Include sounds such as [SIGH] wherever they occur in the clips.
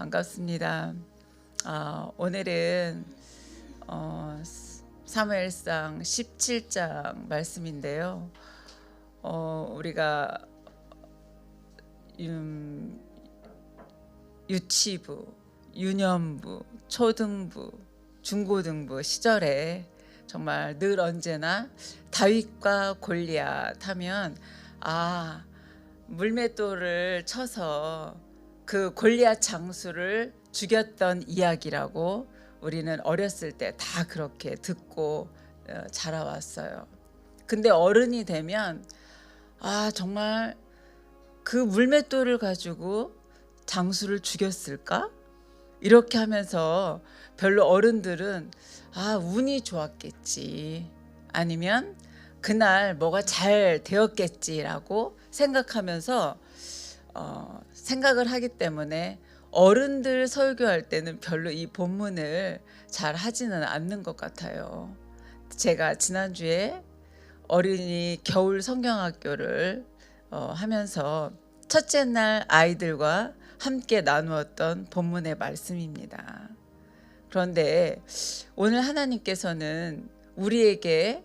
반갑습니다. 아, 오늘은 어, 사무엘상 17장 말씀인데요. 어, 우리가 음, 유치부, 유년부, 초등부, 중고등부 시절에 정말 늘 언제나 다윗과 골리앗 하면 아 물맷돌을 쳐서 그 골리앗 장수를 죽였던 이야기라고 우리는 어렸을 때 다 그렇게 듣고 어, 자라왔어요. 근데 어른이 되면 아 정말 그 물맷돌을 가지고 장수를 죽였을까? 이렇게 하면서 별로 어른들은 아 운이 좋았겠지 아니면 그날 뭐가 잘 되었겠지라고 생각하면서 어, 생각을 하기 때문에 어른들 설교할 때는 별로 이 본문을 잘 하지는 않는 것 같아요. 제가 지난주에 어린이 겨울 성경학교를 어, 하면서 첫째 날 아이들과 함께 나누었던 본문의 말씀입니다. 그런데 오늘 하나님께서는 우리에게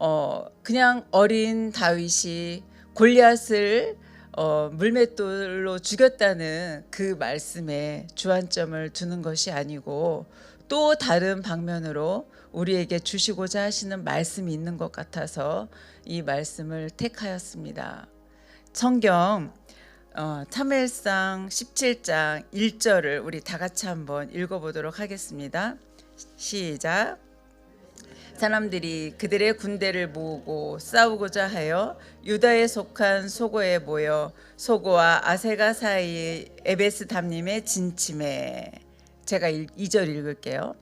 어, 그냥 어린 다윗이 골리앗을 어, 물맷돌로 죽였다는 그 말씀에 주안점을 두는 것이 아니고 또 다른 방면으로 우리에게 주시고자 하시는 말씀이 있는 것 같아서 이 말씀을 택하였습니다. 성경 어, 참엘상 17장 1절을 우리 다 같이 한번 읽어보도록 하겠습니다. 시작. 사람들이 그들의 군대를 모으고 싸우고자 하여 유다에 속한 소고에 모여 소고와 아세가 사이 에베스 담님의 진침에 제가 2절 읽을게요.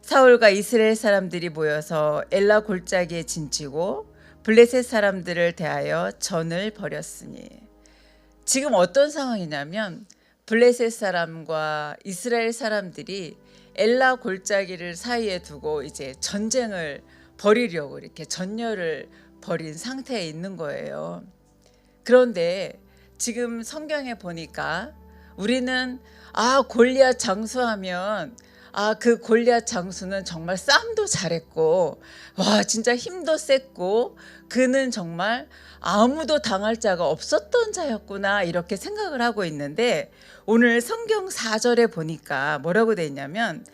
사울과 이스라엘 사람들이 모여서 엘라 골짜기에 진치고 블레셋 사람들을 대하여 전을 벌였으니 지금 어떤 상황이냐면 블레셋 사람과 이스라엘 사람들이 엘라 골짜기를 사이에 두고 이제 전쟁을 벌이려고 이렇게 전열을 벌인 상태에 있는 거예요. 그런데 지금 성경에 보니까 우리는 아 골리앗 장수하면 아 그 골리앗 장수는 정말 싸움도 잘했고 와 진짜 힘도 셌고 그는 정말 아무도 당할 자가 없었던 자였구나 이렇게 생각을 하고 있는데 오늘 성경 4절에 보니까 뭐라고 돼 있냐면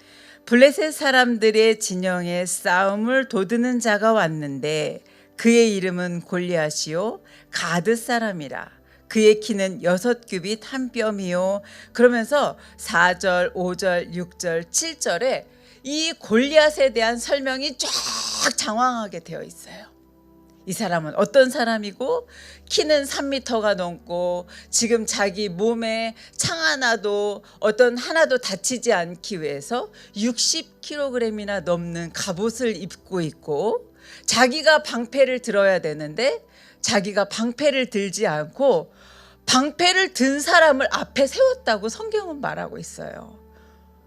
블레셋 사람들의 진영에 싸움을 도드는 자가 왔는데 그의 이름은 골리앗이요 가드 사람이라 그의 키는 여섯 규빗 한 뼘이요 그러면서 4절, 5절, 6절, 7절에 이 골리앗에 대한 설명이 쫙 장황하게 되어 있어요. 이 사람은 어떤 사람이고 키는 3미터가 넘고 지금 자기 몸에 창 하나도 어떤 하나도 다치지 않기 위해서 60kg이나 넘는 갑옷을 입고 있고 자기가 방패를 들어야 되는데 자기가 방패를 들지 않고 방패를 든 사람을 앞에 세웠다고 성경은 말하고 있어요.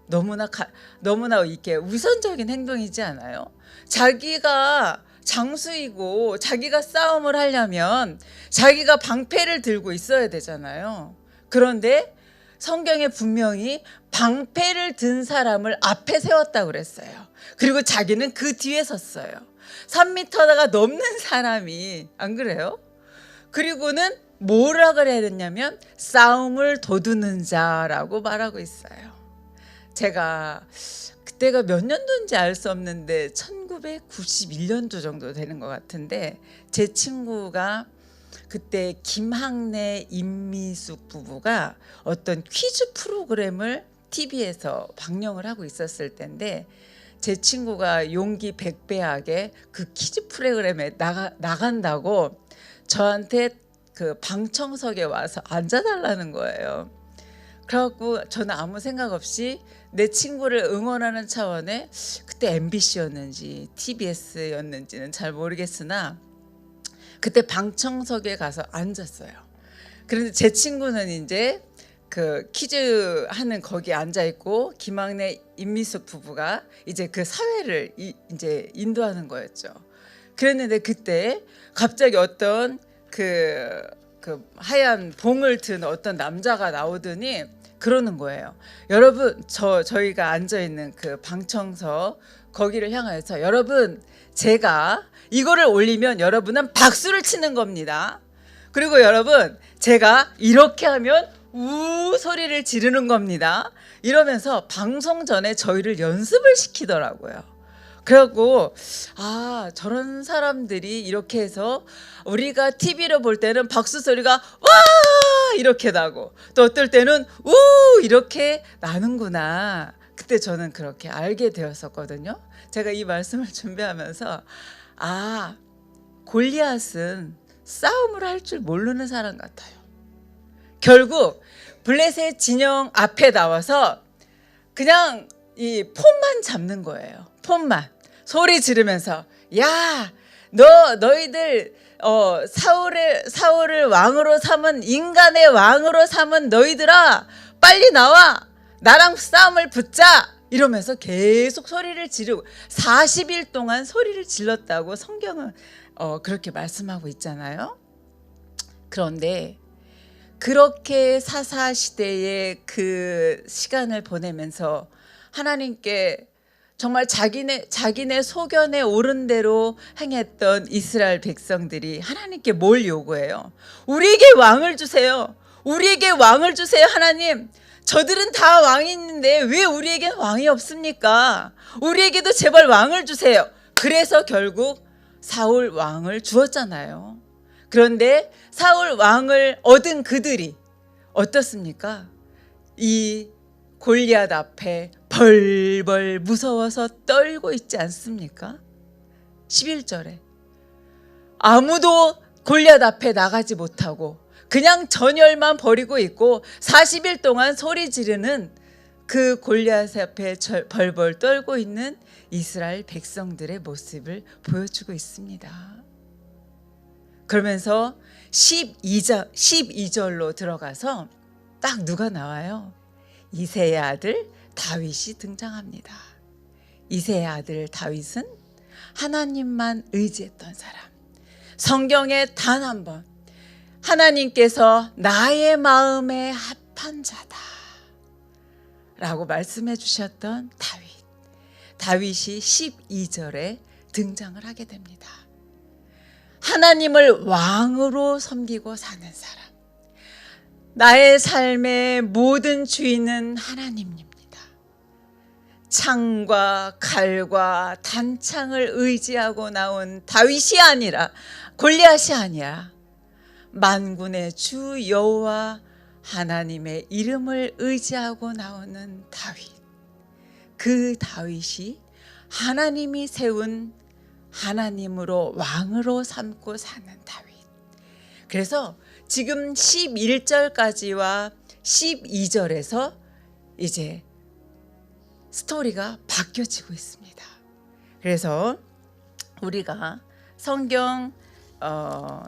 너무나 가, 너무나 이렇게 우선적인 행동이지 않아요? 자기가 장수이고 자기가 싸움을 하려면 자기가 방패를 들고 있어야 되잖아요. 그런데 성경에 분명히 방패를 든 사람을 앞에 세웠다고 그랬어요. 그리고 자기는 그 뒤에 섰어요. 3미터가 넘는 사람이 안 그래요? 그리고는 뭐라 그래야 되냐면 싸움을 도두는 자라고 말하고 있어요. 제가 그때가 몇 년도인지 알 수 없는데 1991년도 정도 되는 것 같은데 제 친구가 그때 김학래 임미숙 부부가 어떤 퀴즈 프로그램을 TV에서 방영을 하고 있었을 때인데 제 친구가 용기 백배하게 그 퀴즈 프로그램에 나가, 나간다고 저한테 그 방청석에 와서 앉아달라는 거예요. 그래갖고 저는 아무 생각 없이 내 친구를 응원하는 차원에 그때 MBC였는지 TBS였는지는 잘 모르겠으나 그때 방청석에 가서 앉았어요. 그런데 제 친구는 이제 그 퀴즈 하는 거기 앉아 있고 김학래 임미숙 부부가 이제 그 사회를 이, 이제 인도하는 거였죠. 그랬는데 그때 갑자기 어떤 그 그 하얀 봉을 든 어떤 남자가 나오더니 그러는 거예요. 여러분 저 저희가 앉아 있는 그 방청석 거기를 향하여서 여러분 제가 이거를 올리면 여러분은 박수를 치는 겁니다. 그리고 여러분 제가 이렇게 하면 우 소리를 지르는 겁니다. 이러면서 방송 전에 저희를 연습을 시키더라고요. 그래갖고 아 저런 사람들이 이렇게 해서 우리가 TV로 볼 때는 박수 소리가 와 이렇게 나고 또 어떨 때는 우 이렇게 나는구나. 그때 저는 그렇게 알게 되었었거든요. 제가 이 말씀을 [LAUGHS] 준비하면서 아 골리앗은 싸움을 할 줄 모르는 사람 같아요. 결국 블레셋 진영 앞에 나와서 그냥 이 폰만 잡는 거예요. 폰만 소리 지르면서 야 너 너희들 어 사울을 사울을 왕으로 삼은 인간의 왕으로 삼은 너희들아 빨리 나와 나랑 싸움을 붙자 이러면서 계속 소리를 지르고 40일 동안 소리를 질렀다고 성경은 어 그렇게 말씀하고 있잖아요. 그런데 그렇게 사사 시대의 그 시간을 보내면서 하나님께 정말 자기네 자기네 소견에 옳은 대로 행했던 이스라엘 백성들이 하나님께 뭘 요구해요? 우리에게 왕을 주세요. 우리에게 왕을 주세요, 하나님. 저들은 다 왕이 있는데 왜 우리에게 왕이 없습니까? 우리에게도 제발 왕을 주세요. 그래서 결국 사울 왕을 주었잖아요. 그런데 사울 왕을 얻은 그들이 어떻습니까? 이 골리앗 앞에 벌벌 무서워서 떨고 있지 않습니까? 11절에 아무도 골리앗 앞에 나가지 못하고 그냥 전열만 버리고 있고 40일 동안 소리 지르는 그 골리앗 앞에 절- 벌벌 떨고 있는 이스라엘 백성들의 모습을 보여주고 있습니다. 그러면서 12절, 12절로 들어가서 딱 누가 나와요? 이세의 아들 다윗이 등장합니다. 이세의 아들 다윗은 하나님만 의지했던 사람. 성경에 단 한 번 하나님께서 나의 마음에 합한 자다. 라고 말씀해 주셨던 다윗. 다윗이 12절에 등장을 하게 됩니다. 하나님을 왕으로 섬기고 사는 사람. 나의 삶의 모든 주인은 하나님입니다. 창과 칼과 단창을 의지하고 나온 다윗이 아니라 골리앗이 아니라 만군의 주 여호와 하나님의 이름을 의지하고 나오는 다윗. 그 다윗이 하나님이 세운 하나님으로 왕으로 삼고 사는 다윗. 그래서 지금 11절까지와 12절에서 이제 스토리가 바뀌어지고 있습니다. 그래서 우리가 성경 어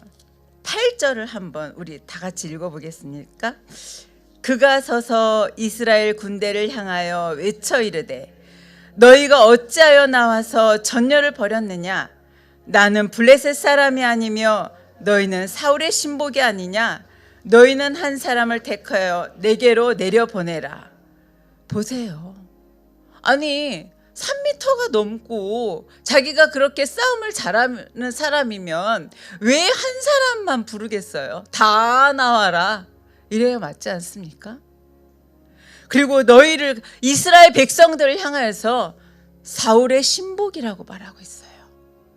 8절을 한번 우리 다 같이 읽어보겠습니까? 그가 서서 이스라엘 군대를 향하여 외쳐 이르되 너희가 어찌하여 나와서 전열을 벌였느냐 나는 블레셋 사람이 아니며 너희는 사울의 신복이 아니냐 너희는 한 사람을 택하여 내게로 내려 보내라 보세요 아니 3미터가 넘고 자기가 그렇게 싸움을 잘하는 사람이면 왜 한 사람만 부르겠어요? 다 나와라. 이래야 맞지 않습니까? 그리고 너희를 이스라엘 백성들을 향하여서 사울의 신복이라고 말하고 있어요.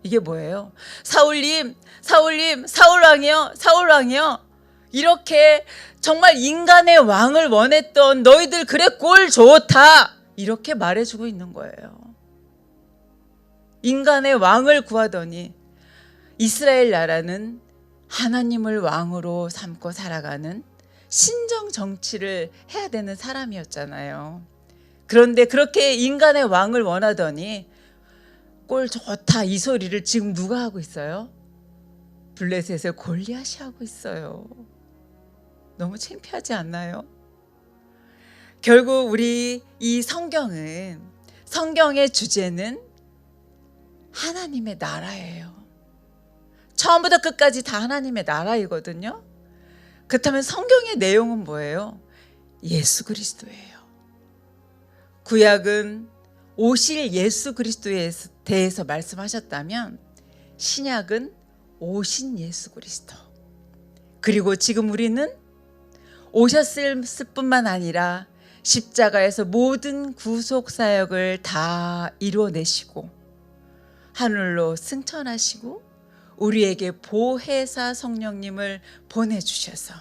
이게 뭐예요? 사울님, 사울님, 사울왕이요, 사울왕이요. 이렇게 정말 인간의 왕을 원했던 너희들 그래 꼴 좋다. 이렇게 말해주고 있는 거예요. 인간의 왕을 구하더니 이스라엘 나라는 하나님을 왕으로 삼고 살아가는 신정 정치를 해야 되는 사람이었잖아요. 그런데 그렇게 인간의 왕을 원하더니 꼴 좋다 이 소리를 지금 누가 하고 있어요? 블레셋의 골리앗이 하고 있어요. 너무 창피하지 않나요? 결국 우리 이 성경은 성경의 주제는 하나님의 나라예요. 처음부터 끝까지 다 하나님의 나라이거든요. 그렇다면 성경의 내용은 뭐예요? 예수 그리스도예요. 구약은 오실 예수 그리스도에 대해서 말씀하셨다면 신약은 오신 예수 그리스도. 그리고 지금 우리는 오셨을 뿐만 아니라 십자가에서 모든 구속 사역을 다 이루어내시고 하늘로 승천하시고 우리에게 보혜사 성령님을 보내주셔서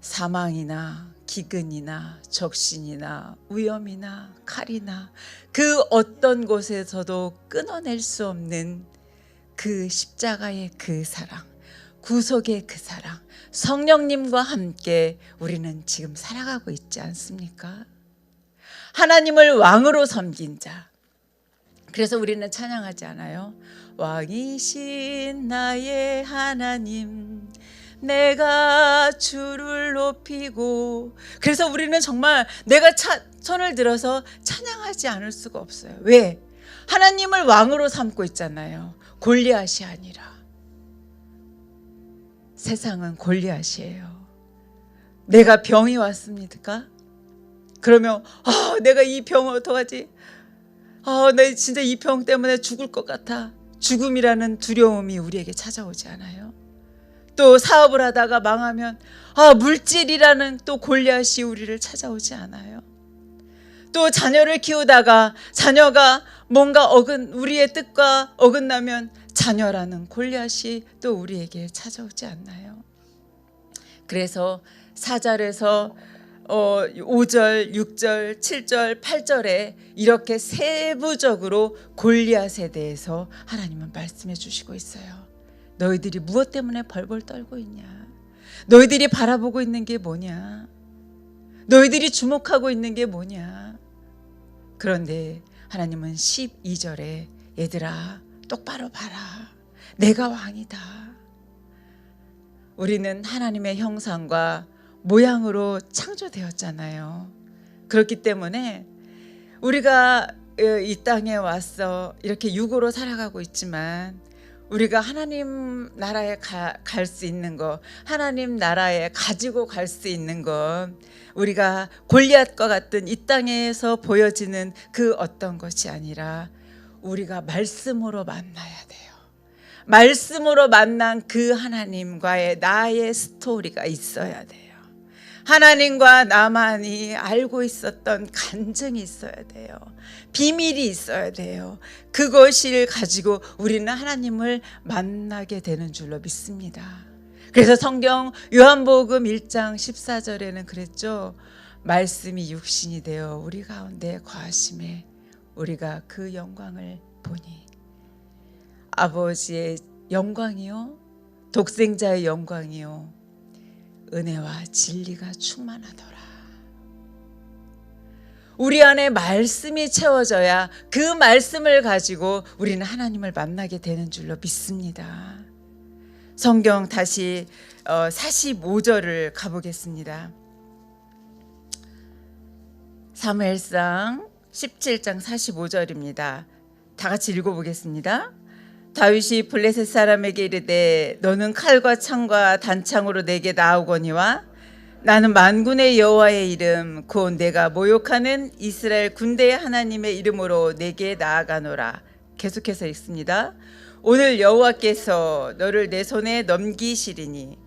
사망이나 기근이나 적신이나 위험이나 칼이나 그 어떤 곳에서도 끊어낼 수 없는 그 십자가의 그 사랑, 구속의 그 사랑, 성령님과 함께 우리는 지금 살아가고 있지 않습니까? 하나님을 왕으로 섬긴 자. 그래서 우리는 찬양하지 않아요? 왕이신 나의 하나님, 내가 주를 높이고. 그래서 우리는 정말 내가 차, 손을 들어서 찬양하지 않을 수가 없어요. 왜? 하나님을 왕으로 삼고 있잖아요. 골리앗이 아니라. 세상은 골리앗이에요. 내가 병이 왔습니까? 그러면 아, 내가 이 병을 어떡하지? 아, 나 진짜 이 병 때문에 죽을 것 같아. 죽음이라는 두려움이 우리에게 찾아오지 않아요? 또 사업을 하다가 망하면 아, 물질이라는 또 골리앗이 우리를 찾아오지 않아요? 또 자녀를 키우다가 자녀가 뭔가 어긋 우리의 뜻과 어긋나면 자녀라는 골리앗이 또 우리에게 찾아오지 않나요? 그래서 사절에서 어, 5절, 6절, 7절, 8절에 이렇게 세부적으로 골리앗에 대해서 하나님은 말씀해 주시고 있어요. 너희들이 무엇 때문에 벌벌 떨고 있냐? 너희들이 바라보고 있는 게 뭐냐? 너희들이 주목하고 있는 게 뭐냐? 그런데 하나님은 12절에 얘들아 똑바로 봐라. 내가 왕이다. 우리는 하나님의 형상과 모양으로 창조되었잖아요. 그렇기 때문에 우리가 어, 이 땅에 와서 이렇게 육으로 살아가고 있지만 우리가 하나님 나라에 갈 수 있는 것, 하나님 나라에 가지고 갈 수 있는 것, 우리가 골리앗과 같은 이 땅에서 보여지는 그 어떤 것이 아니라 우리가 말씀으로 만나야 돼요. 말씀으로 만난 그 하나님과의 나의 스토리가 있어야 돼요. 하나님과 나만이 알고 있었던 간증이 있어야 돼요. 비밀이 있어야 돼요. 그것을 가지고 우리는 하나님을 만나게 되는 줄로 믿습니다. 그래서 성경 요한복음 1장 14절에는 그랬죠. 말씀이 육신이 되어 우리 가운데 거하심에 우리가 그 영광을 보니 아버지의 영광이요 독생자의 영광이요 은혜와 진리가 충만하더라. 우리 안에 말씀이 채워져야 그 말씀을 가지고 우리는 하나님을 만나게 되는 줄로 믿습니다. 성경 다시 45절을 가보겠습니다. 사무엘상 17장 45절입니다. 다 같이 읽어보겠습니다. 다윗이 블레셋 사람에게 이르되 너는 칼과 창과 단창으로 내게 나오거니와 나는 만군의 여호와의 이름 곧 내가 모욕하는 이스라엘 군대의 하나님의 이름으로 내게 나아가노라. 계속해서 읽습니다. 오늘 여호와께서 너를 내 손에 넘기시리니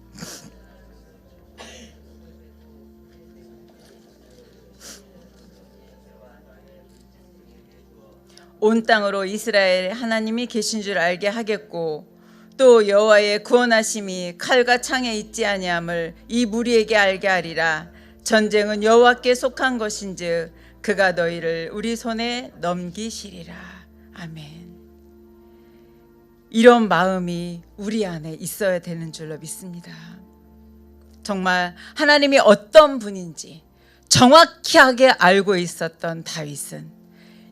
온 땅으로 이스라엘 하나님이 계신 줄 알게 하겠고 또 여호와의 구원하심이 칼과 창에 있지 아니함을 이 무리에게 알게 하리라. 전쟁은 여호와께 속한 것인즉 그가 너희를 우리 손에 넘기시리라. 아멘. 이런 마음이 우리 안에 있어야 되는 줄로 믿습니다. 정말 하나님이 어떤 분인지 정확하게 알고 있었던 다윗은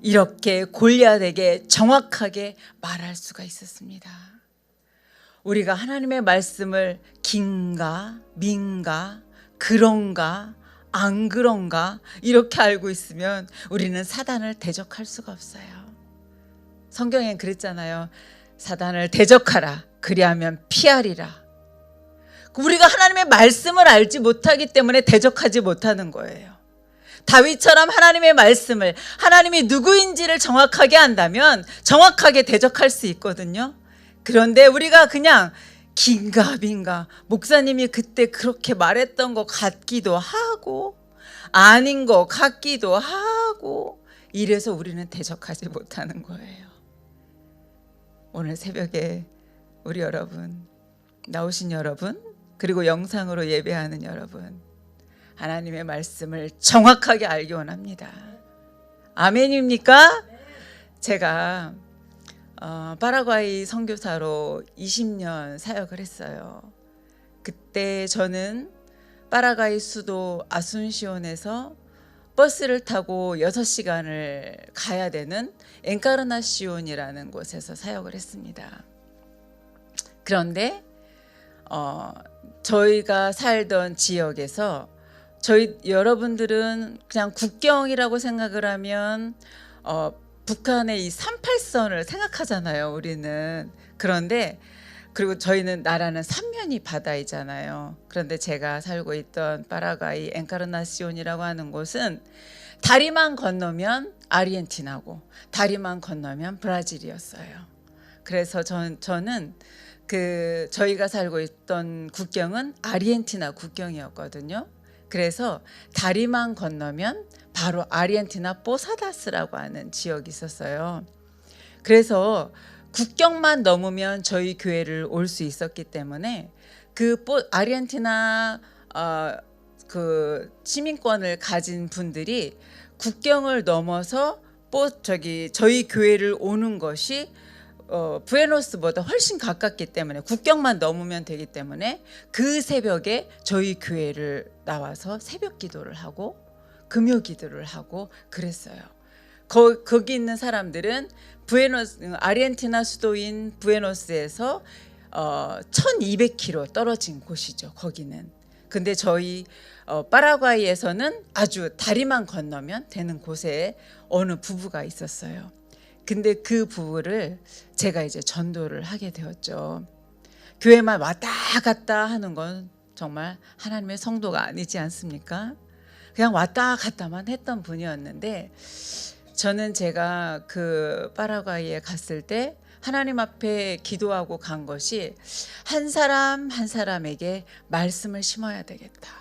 이렇게 골리앗에게 정확하게 말할 수가 있었습니다. 우리가 하나님의 말씀을 긴가 민가 그런가 안 그런가 이렇게 알고 있으면 우리는 사단을 대적할 수가 없어요. 성경엔 그랬잖아요. 사단을 대적하라. 그리하면 피하리라. 우리가 하나님의 말씀을 알지 못하기 때문에 대적하지 못하는 거예요. 다윗처럼 하나님의 말씀을 하나님이 누구인지를 정확하게 안다면 정확하게 대적할 수 있거든요. 그런데 우리가 그냥 긴가 민가 목사님이 그때 그렇게 말했던 것 같기도 하고 아닌 것 같기도 하고 이래서 우리는 대적하지 못하는 거예요. 오늘 새벽에 우리 여러분 나오신 여러분 그리고 영상으로 예배하는 여러분 하나님의 말씀을 정확하게 알기 원합니다. 아멘입니까? 제가 어, 파라과이 선교사로 20년 사역을 했어요. 그때 저는 파라과이 수도 아순시온에서 버스를 타고 6시간을 가야 되는 엔카르나시온이라는 곳에서 사역을 했습니다. 그런데 어, 저희가 살던 지역에서 저희 여러분들은 그냥 국경이라고 생각을 하면 어, 북한의 이 38선을 생각하잖아요. 우리는 그런데 그리고 저희는 나라는 삼면이 바다이잖아요. 그런데 제가 살고 있던 파라과이 엔카르나시온이라고 하는 곳은 다리만 건너면 아르헨티나고 다리만 건너면 브라질이었어요. 그래서 전, 저는 그 저희가 살고 있던 국경은 아르헨티나 국경이었거든요. 그래서 다리만 건너면 바로 아르헨티나 포사다스라고 하는 지역이 있었어요. 그래서 국경만 넘으면 저희 교회를 올 수 있었기 때문에 그 포, 아르헨티나 어, 그 시민권을 가진 분들이 국경을 넘어서 뽀 저기 저희 교회를 오는 것이 어, 부에노스보다 훨씬 가깝기 때문에 국경만 넘으면 되기 때문에 그 새벽에 저희 교회를 나와서 새벽 기도를 하고 금요 기도를 하고 그랬어요. 거, 거기 있는 사람들은 부에노스 아르헨티나 수도인 부에노스에서 어, 1200km 떨어진 곳이죠. 거기는. 근데 저희 어, 파라과이에서는 아주 다리만 건너면 되는 곳에 어느 부부가 있었어요. 근데 그 부부를 제가 이제 전도를 하게 되었죠. 교회만 왔다 갔다 하는 건 정말 하나님의 성도가 아니지 않습니까? 그냥 왔다 갔다만 했던 분이었는데 저는 제가 그 파라과이에 갔을 때 하나님 앞에 기도하고 간 것이 한 사람 한 사람에게 말씀을 심어야 되겠다.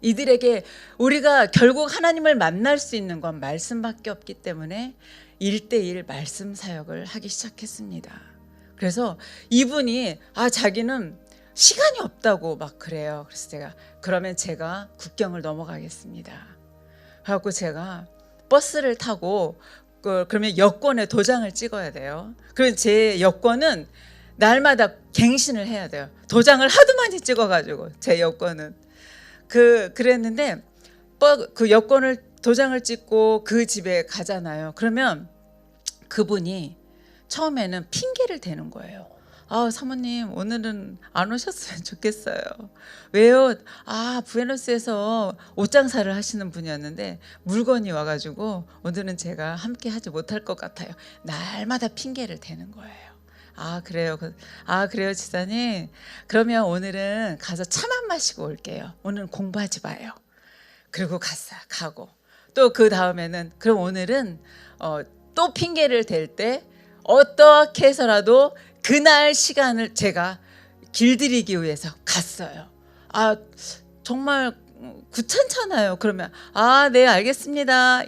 이들에게 우리가 결국 하나님을 만날 수 있는 건 말씀밖에 없기 때문에 일대일 말씀 사역을 하기 시작했습니다. 그래서 이분이 아 자기는 시간이 없다고 막 그래요. 그래서 제가 그러면 제가 국경을 넘어가겠습니다. 그래갖고 제가 버스를 타고 그 그러면 여권에 도장을 찍어야 돼요. 그럼 제 여권은 날마다 갱신을 해야 돼요. 도장을 하도 많이 찍어가지고 제 여권은 그 그랬는데 뭐그 여권을 도장을 찍고 그 집에 가잖아요. 그러면 그분이 처음에는 핑계를 대는 거예요. 아, 사모님, 오늘은 안 오셨으면 좋겠어요. 왜요? 아, 부에노스에서 옷장사를 하시는 분이었는데 물건이 와가지고 오늘은 제가 함께 하지 못할 것 같아요. 날마다 핑계를 대는 거예요. 아, 그래요. 그- 아, 그래요, 지사님. 그러면 오늘은 가서 차만 마시고 올게요. 오늘은 공부하지 마요. 그리고 갔어요. 가고. 또 그 다음에는 그럼 오늘은 어, 또 핑계를 댈 때 어떻게 해서라도 그날 시간을 제가 길들이기 위해서 갔어요. 아 정말 귀찮잖아요. 그러면 아 네 알겠습니다.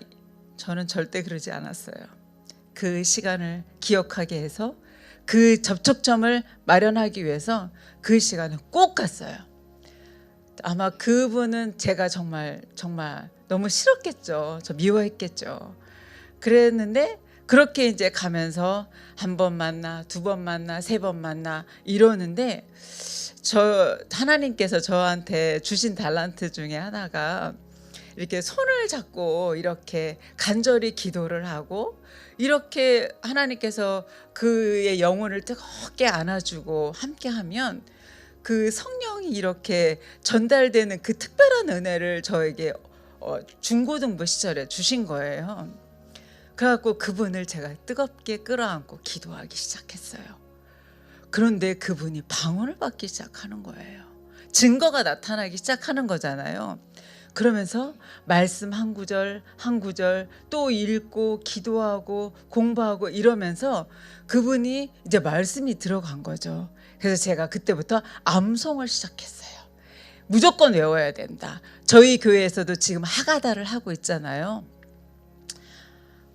저는 절대 그러지 않았어요. 그 시간을 기억하게 해서 그 접촉점을 마련하기 위해서 그 시간을 꼭 갔어요. 아마 그분은 제가 정말 정말 너무 싫었겠죠. 저 미워했겠죠. 그랬는데 그렇게 이제 가면서 한 번 만나, 두 번 만나, 세 번 만나 이러는데 저 하나님께서 저한테 주신 달란트 중에 하나가 이렇게 손을 잡고 이렇게 간절히 기도를 하고 이렇게 하나님께서 그의 영혼을 뜨겁게 안아주고 함께 하면 그 성령이 이렇게 전달되는 그 특별한 은혜를 저에게 어, 중고등부 시절에 주신 거예요. 그래갖고 그분을 제가 뜨겁게 끌어안고 기도하기 시작했어요. 그런데 그분이 방언을 받기 시작하는 거예요. 증거가 나타나기 시작하는 거잖아요. 그러면서 말씀 한 구절 한 구절 또 읽고 기도하고 공부하고 이러면서 그분이 이제 말씀이 들어간 거죠. 그래서 제가 그때부터 암송을 시작했어요. 무조건 외워야 된다. 저희 교회에서도 지금 하가다를 하고 있잖아요.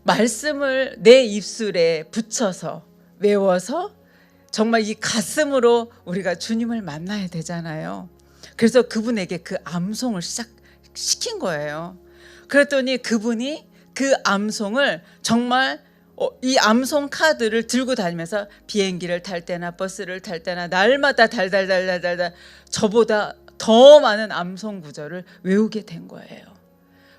말씀을 내 입술에 붙여서 외워서 정말 이 가슴으로 우리가 주님을 만나야 되잖아요. 그래서 그분에게 그 암송을 시작 시킨 거예요. 그랬더니 그분이 그 암송을 정말 어, 이 암송 카드를 들고 다니면서 비행기를 탈 때나 버스를 탈 때나 날마다 달달달달달달 저보다 더 많은 암송 구절을 외우게 된 거예요.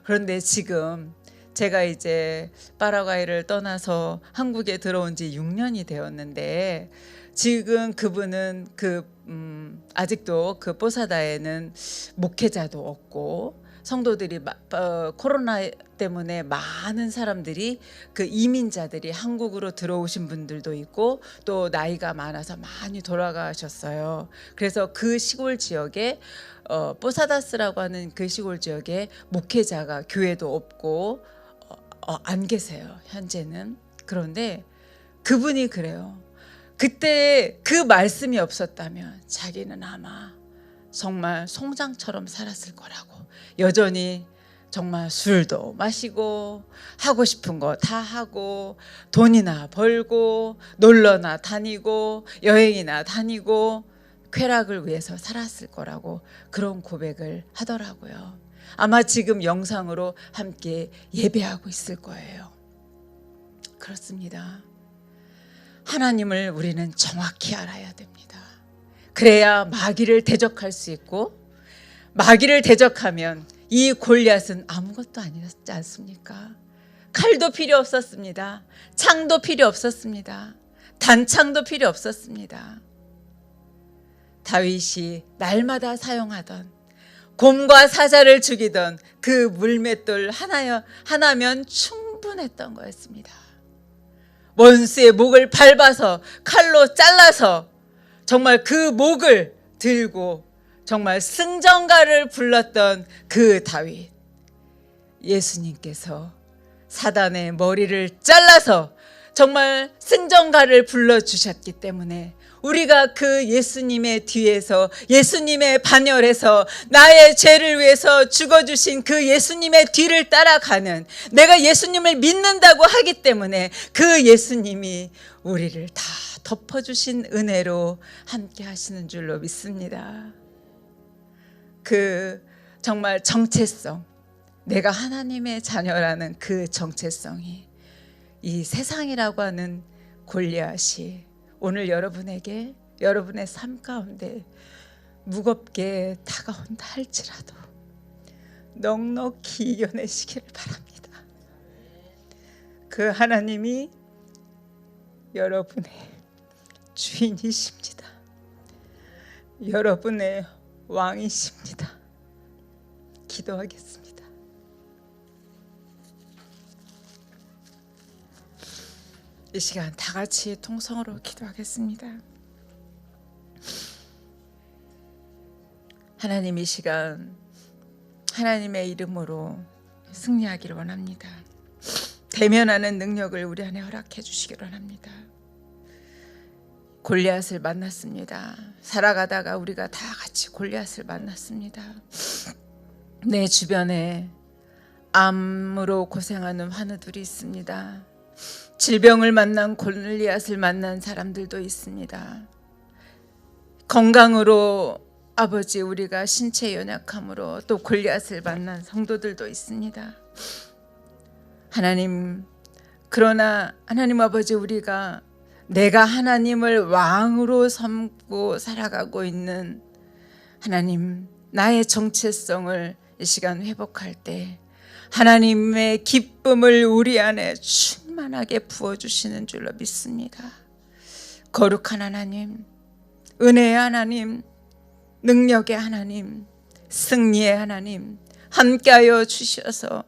그런데 지금 제가 이제 파라과이를 떠나서 한국에 들어온 지 6년이 되었는데 지금 그분은 그 음, 아직도 그 포사다에는 목회자도 없고 성도들이 마, 어, 코로나 때문에 많은 사람들이 그 이민자들이 한국으로 들어오신 분들도 있고 또 나이가 많아서 많이 돌아가셨어요. 그래서 그 시골 지역에 어, 포사다스라고 하는 그 시골 지역에 목회자가 교회도 없고 어, 어, 안 계세요. 현재는 그런데 그분이 그래요. 그때 그 말씀이 없었다면 자기는 아마 정말 송장처럼 살았을 거라고. 여전히 정말 술도 마시고 하고 싶은 거 다 하고 돈이나 벌고 놀러나 다니고 여행이나 다니고 쾌락을 위해서 살았을 거라고 그런 고백을 하더라고요. 아마 지금 영상으로 함께 예배하고 있을 거예요. 그렇습니다. 하나님을 우리는 정확히 알아야 됩니다. 그래야 마귀를 대적할 수 있고 마귀를 대적하면 이 골리앗은 아무것도 아니었지 않습니까? 칼도 필요 없었습니다. 창도 필요 없었습니다. 단창도 필요 없었습니다. 다윗이 날마다 사용하던 곰과 사자를 죽이던 그 물맷돌 하나, 하나면 충분했던 거였습니다. 원수의 목을 밟아서 칼로 잘라서 정말 그 목을 들고 정말 승전가를 불렀던 그 다윗. 예수님께서 사단의 머리를 잘라서 정말 승전가를 불러주셨기 때문에 우리가 그 예수님의 뒤에서 예수님의 반열에서 나의 죄를 위해서 죽어주신 그 예수님의 뒤를 따라가는 내가 예수님을 믿는다고 하기 때문에 그 예수님이 우리를 다 덮어주신 은혜로 함께 하시는 줄로 믿습니다. 그 정말 정체성, 내가 하나님의 자녀라는 그 정체성이 이 세상이라고 하는 골리앗이 오늘 여러분에게 여러분의 삶 가운데 무겁게 다가온다 할지라도 넉넉히 이겨내시기를 바랍니다. 그 하나님이 여러분의 주인이십니다. 여러분의 왕이십니다. 기도하겠습니다. 이 시간 다 같이 통성으로 기도하겠습니다. 하나님 이 시간 하나님의 이름으로 승리하기를 원합니다. 대면하는 능력을 우리 안에 허락해 주시기를 원합니다. 골리앗을 만났습니다. 살아가다가 우리가 다 같이 골리앗을 만났습니다. 내 주변에 암으로 고생하는 환우들이 있습니다. 질병을 만난 골리앗을 만난 사람들도 있습니다. 건강으로 아버지 우리가 신체 연약함으로 또 골리앗을 만난 성도들도 있습니다. 하나님 그러나 하나님 아버지 우리가 내가 하나님을 왕으로 섬고 살아가고 있는 하나님 나의 정체성을 이 시간 회복할 때 하나님의 기쁨을 우리 안에 충만하게 부어주시는 줄로 믿습니다. 거룩한 하나님, 은혜의 하나님, 능력의 하나님, 승리의 하나님, 함께하여 주셔서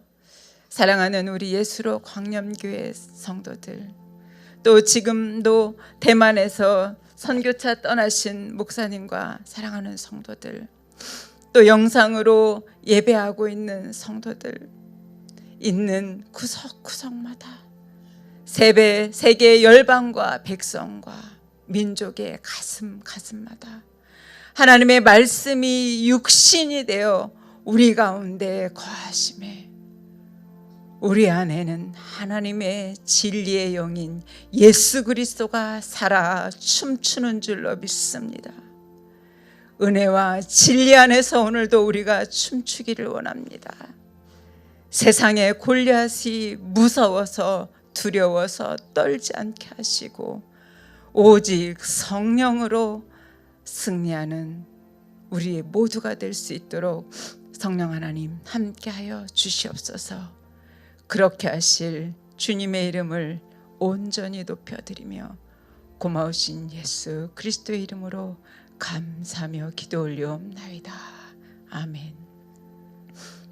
사랑하는 우리 예수로 광염교회 성도들, 또 지금도 대만에서 선교차 떠나신 목사님과 사랑하는 성도들, 또 영상으로 예배하고 있는 성도들 있는 구석구석마다 세배 세계 열방과 백성과 민족의 가슴 가슴마다 하나님의 말씀이 육신이 되어 우리 가운데 거하심에 우리 안에는 하나님의 진리의 영인 예수 그리스도가 살아 춤추는 줄로 믿습니다. 은혜와 진리 안에서 오늘도 우리가 춤추기를 원합니다. 세상의 골리앗이 무서워서 두려워서 떨지 않게 하시고 오직 성령으로 승리하는 우리 모두가 될 수 있도록 성령 하나님 함께하여 주시옵소서. 그렇게 하실 주님의 이름을 온전히 높여드리며 고마우신 예수 그리스도의 이름으로 감사하며 기도 올리옵나이다. 아멘.